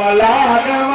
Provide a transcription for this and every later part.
Kamala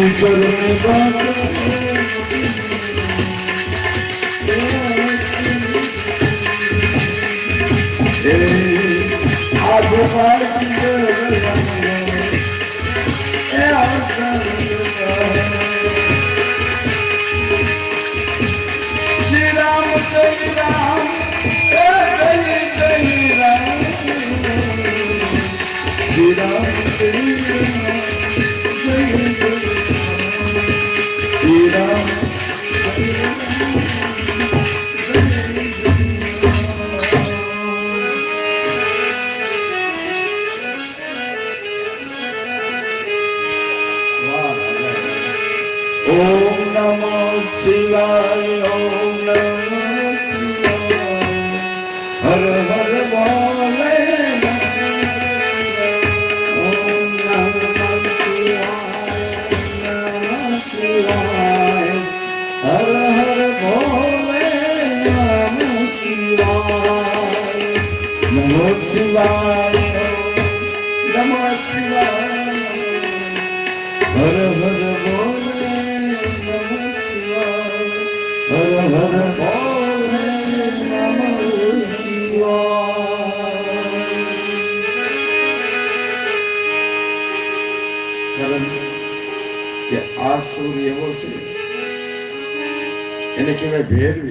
Thank you. શિવાય નમઃ શિવાય કે આ સૂર્ય એવો છે. એને કહેવાય ભેરવી.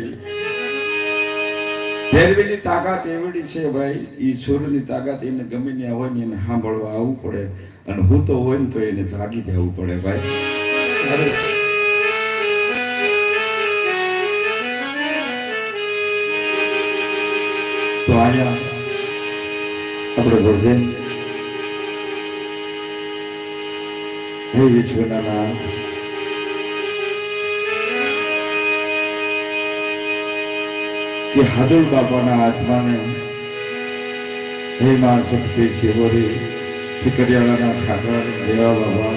ભેરવીની તાકાત એવડી છે ભાઈ એ સૂર્યની તાકાત એને ગમે ત્યાં હોય ને એને સાંભળવા આવવું પડે. અને હું તો હોય ને તો એને જાગી જવું પડે ભાઈ. તો આયા આપણે બોલજે હે વિશ્વના નાથ કે હાદુલ બાપાના આત્માને હે માં શક્તિ શિવોરી ઠીકરિયાળાના ઠાકર દેવા બાબા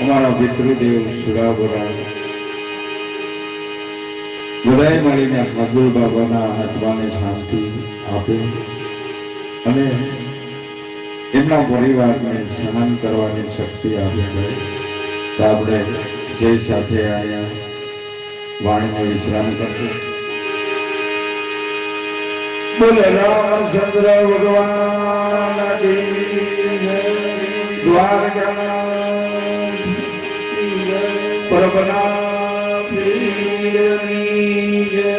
અમારા પિતૃદેવ સુરાબરા. બધાએ મળીને હાજર બાબાના આત્માને શાંતિ આપે અને એમના પરિવારને સહન કરવાની શક્તિ આપે. તો આપણે જય સાથે અહીંયા વાણીને વિશ્રામ કરશે બોલે રામચંદ્ર ભગવાન દ્વારકા જય.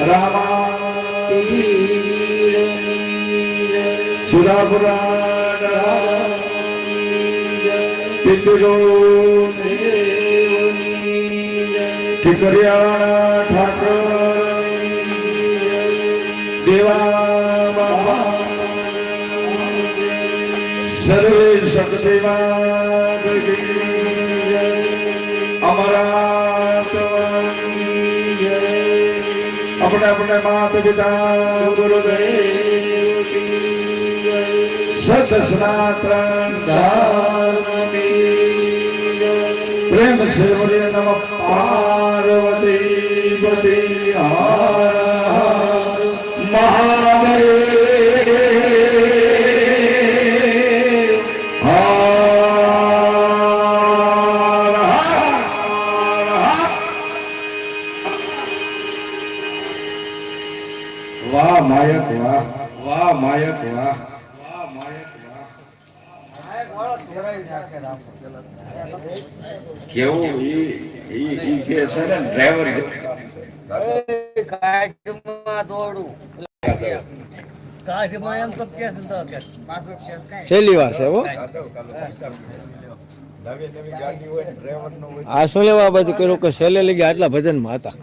રામા સુરાપુરા પિતરો કરિયાણા ઠાકોર, દેવા બાબા સર્વે સદેવા અમરાતવાની આપણે આપણે માત પિતા ગુરુદેવ સત સનાતન ધર્મ પ્રેમ સેવને નમઃ. પાર્વતી પતિ હર વાહ માયક વાહ વાહ માયક વાહ કેવું? ઈ ઈ ઈ જે છે ને ડ્રાઈવર છેલ્લી વાર છે હો. આ શું લેવા બાજુ કર્યું? કે છેલ્લે લઈ ગયા આટલા ભજનમાં હતા.